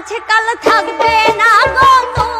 আছে কাল থাকবে না গো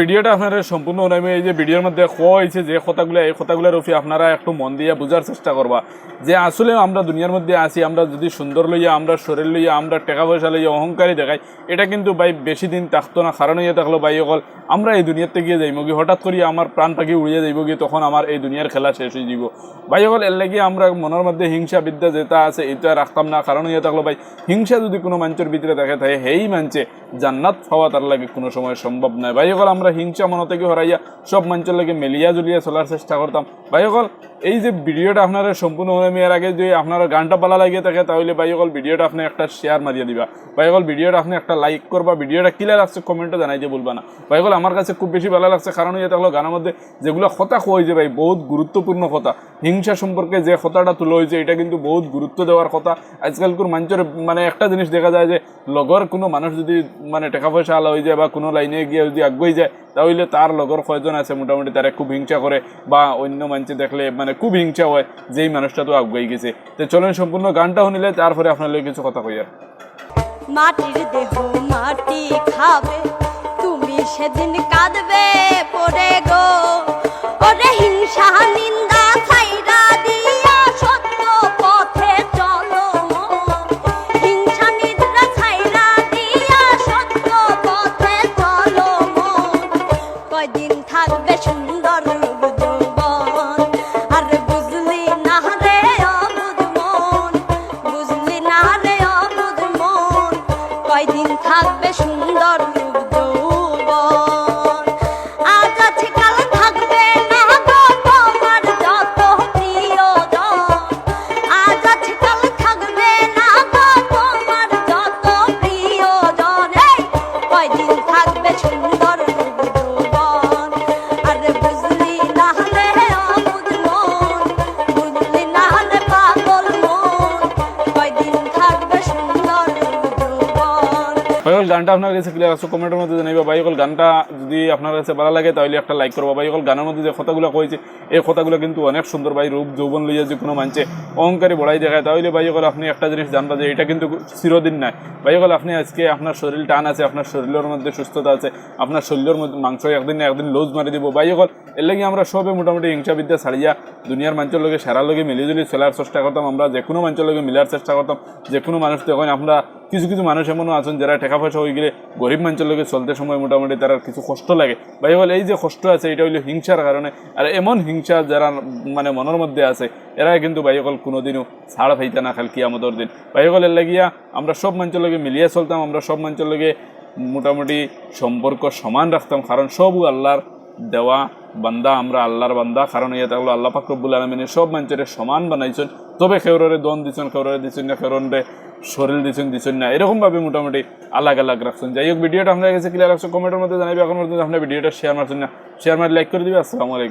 ভিডিওটা আপনারা সম্পূর্ণ আমি এই যে ভিডিওর মধ্যে হয়েছে, যে কথাগুলো, এই কথাগুলোর উপরে আপনারা একটু মন দিয়ে বোঝার চেষ্টা করবা। যে আসলে আমরা দুনিয়ার মধ্যে আছি, আমরা যদি সুন্দর লইয়া, আমরা শরীর লইয়া, আমরা টাকা পয়সা লইয়া অহংকারী দেখাই, এটা কিন্তু ভাই বেশি দিন থাকতো না, কারণ ইয়ে থাকল ভাই অকল আমরা এই দুনিয়াতে গিয়ে যাইব কি, হঠাৎ করে আমার প্রাণ পাখি উড়িয়ে যাইব কি, তখন আমার এই দুনিয়ার খেলা শেষ হয়ে যাব ভাই অকল এর লাগি আমরা মনের মধ্যে হিংসা বিদ্যা যেটা আছে, এটা রাখতাম না, কারণ ইয়ে থাকল ভাই, হিংসা যদি কোনো মানুষের ভিতরে দেখে থাকে হেই মানছে, জান্নাত পাওয়া তার লাগে কোনো সময় সম্ভব নয়। ভাই অকল আমরা হিংসা মনে থেকে হরাইয়া সব মানুষের মেলিয়া জুলিয়া চলার চেষ্টা করতাম ভাই অকল এই যে ভিডিওটা আপনারা সম্পূর্ণ হয়ে আগে যদি আপনারা গানটা পালা লাগিয়ে থাকে তাহলে ভাই অকল ভিডিওটা আপনি একটা শেয়ার মারিয়ে দিবা। ভাই অকল ভিডিওটা আপনি একটা লাইক করবা ভিডিওটা কিলা লাগছে জানাই দিয়ে বলবা না। ভাই অকল আমার কাছে খুব বেশি ভালো লাগছে কারণ এটা হলো গানের মধ্যে যেগুলো কথা কই যে ভাই, বহুত গুরুত্বপূর্ণ কথা হিংসা সম্পর্কে যে কথাটা তুলে হয়েছে এটা কিন্তু বহুত গুরুত্ব দেওয়ার কথা আজকালকার মানুষের মানে একটা জিনিস দেখা যায় যে লগর কোনো মানুষ যদি মানে টাকা পয়সা আলা হয়ে যায় বা কোনো লাইনে গিয়ে যদি আগুয়ে যায় তাহলে তার লগর কয়জন আছে মোটামুটি তারা খুব হিংসা করে বা অন্য মানুষে দেখলে মানে খুব হিংসা হয়, যেই মানুষটা তো আগুয়ে গেছে। তো চলেন সম্পূর্ণ গানটা শুনিলে তারপরে আপনার কিছু কথা কই আর মাটির দেহ মাটি খাবে, তুমি সেদিন কাঁদবে পড়ে গো। গানটা আপনার কাছে ক্লিয়ার আছে কমেন্টের মধ্যে জানাইবা। ভাইকল গানটা যদি আপনার কাছে ভালো লাগে, তাহলে একটা লাইক করব। ভাইকল গানের মধ্যে যে কথাগুলো কয়েছে এই কথাগুলো কিন্তু অনেক সুন্দর। ভাই, রূপ যৌবন লইয়া যে কোনো মানছে, অহংকারী বড়াই দেখায়। তাহলে ভাইকল আপনি একটা জিনিস জানবা যে এটা কিন্তু চিরদিন নাই। ভাইকল আপনি আজকে আপনার শরীর টান আছে, আপনার শরীরের মধ্যে সুস্থতা আছে, আপনার শরীরের মধ্যে মাংস একদিন না একদিন লোজ মারি দিব। ভাইকল এর লাগে আমরা সবে মোটামুটি হিংসা বিদ্যা ছাড়িয়া দুনিয়ার মানুষের লগে সারা লগে মিলিজুলি চলার চেষ্টা করতাম। আমরা যে কোনো মানুষের লগে মিলার চেষ্টা করতাম। যে কোনো মানুষ তখন আমরা কিছু কিছু মানুষ এমনও আছেন যারা টাকা পয়সা হয়ে গেলে গরিব মানুষের লোকে চলতে সময় মোটামুটি তারা কিছু কষ্ট লাগে। ভাই, বলে এই যে কষ্ট আছে, এটা হইল হিংসার কারণে। আর এমন হিংসা যারা মানে মনের মধ্যে আছে, এরা কিন্তু ভাইসকল কোনোদিনও ছাড় পাইতে না খাল কিয়ামতর দিন। ভাইসকল এর লাগিয়া আমরা সব মানুষের লগে মিলিয়ে চলতাম, আমরা সব মানুষের লগে মোটামুটি সম্পর্ক সমান রাখতাম, কারণ সব আল্লাহর দেওয়া বান্দা, আমরা আল্লাহর বান্দা। কারণ ইয়ে থাকল আল্লাহ পাক রব্বুল আলমিনের সব মানুষের সমান বানাইছেন। তবে খেউরে দন দিচ্ছেন খেউরে দিচ্ছেন না খেউরে শরীর দিচ্ছেন দিচ্ছেন না। এরকমভাবে মোটামুটি আলাগ আলাগ রাখছেন। যাই হোক, ভিডিওটা আপনার কাছে ক্লিয়ার রাখছো কমেন্টের মধ্যে জানাবে এখন পর্যন্ত আপনার ভিডিওটা শেয়ার মারছেন না। শেয়ার মারি লাইক করে দিবে। আসসালামু আলাইকুম।